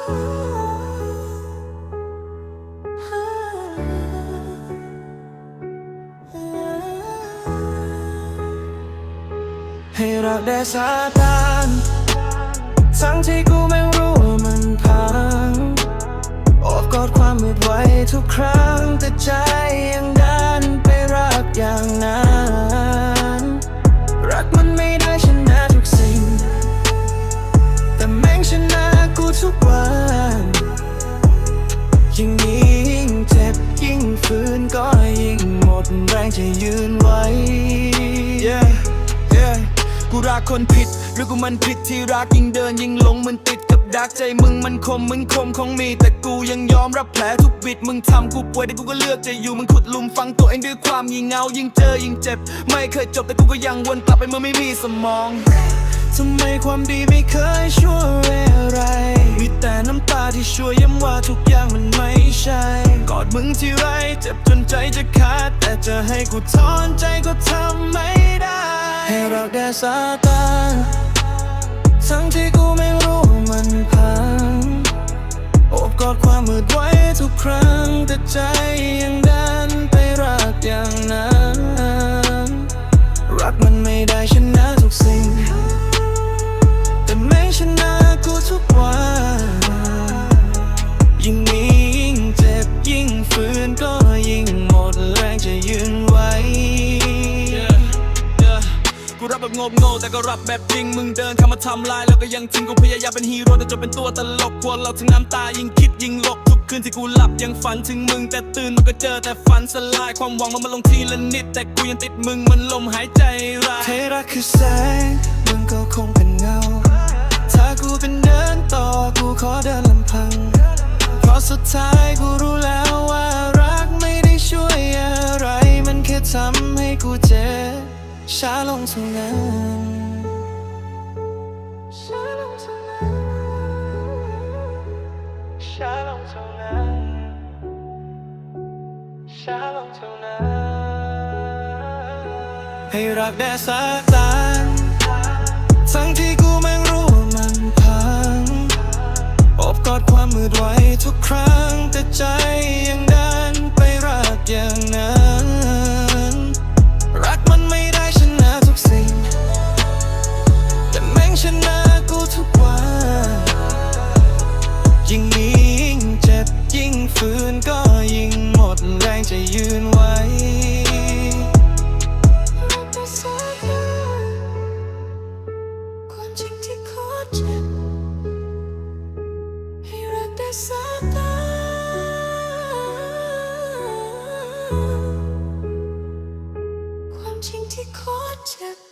ให้รักได้ซาตานทั้งที่กูไม่รู้ ฝืนก็ยิ่งหมดแรงจะยืนไว้ yeah, yeah กูรักคนผิดหรือกูมันผิดที่รักยิ่งเดินยิ่งหลงมันติดกับดักใจมึงมันคมมึงคมของมี แต่กูยังยอมรับแผลทุกบิดมึงทำกูป่วยแต่กูก็เลือกจะอยู่มึงขุดลุมฝังตัวเองด้วยความยิ่งเงายิ่งเจอยิ่งเจ็บ ไม่เคยจบแต่กูก็ยังวนกลับไปเมื่อไม่มีสมองทำไมความดีไม่เคยช่วย แต่น้ำตาที่ช่วยย้ำว่าทุกอย่างมันไม่ใช่ กอดมึงที่ไรเจ็บจนใจจะขาด แต่จะให้กูถอนใจก็ทำไม่ได้ ให้รักแด่ซาตานทั้งที่กูไม่รู้มันพัง โอบกอดความมืดไว้ทุกครั้งแต่ใจยัง ยืนไว้ Yeah กูรับแบบโงบโง่แต่ก็รับแบบจริง มึงเดินเข้ามาทำลายแล้วก็ยังทิ้งกูพยายามเป็นฮีโร่แต่จนเป็นตัวตลกพวกเราทั้งน้ำตายิ่งคิดยิ่งหลบทุกคืนที่กูหลับยังฝันถึงมึง แต่ตื่นมันก็เจอแต่ฝันสลายความหวังมันมาลงทีละนิด แต่กูยังติดมึงมันลมหายใจร้ายเทรักคือแสงมึงก็คงเป็นเงา ถ้ากูเป็นเดินต่อกูขอเดินลำพังเพราะสุดท้ายกูรู้ ช้าลงเท่านั้นช้าลงเท่านั้นช้าลงเท่านั้นช้าลงเท่านั้นให้รักแด่สาตานทั้งที่ ชนะกูทุกวันยิ่งมียิ่งเจ็บยิ่งฝืนก็ยิ่งหมดแรงจะยืนไว้รักแต่สายตาความจริงที่โคตรเจ็บให้รักแต่สายตาความจริงที่โคตรเจ็บ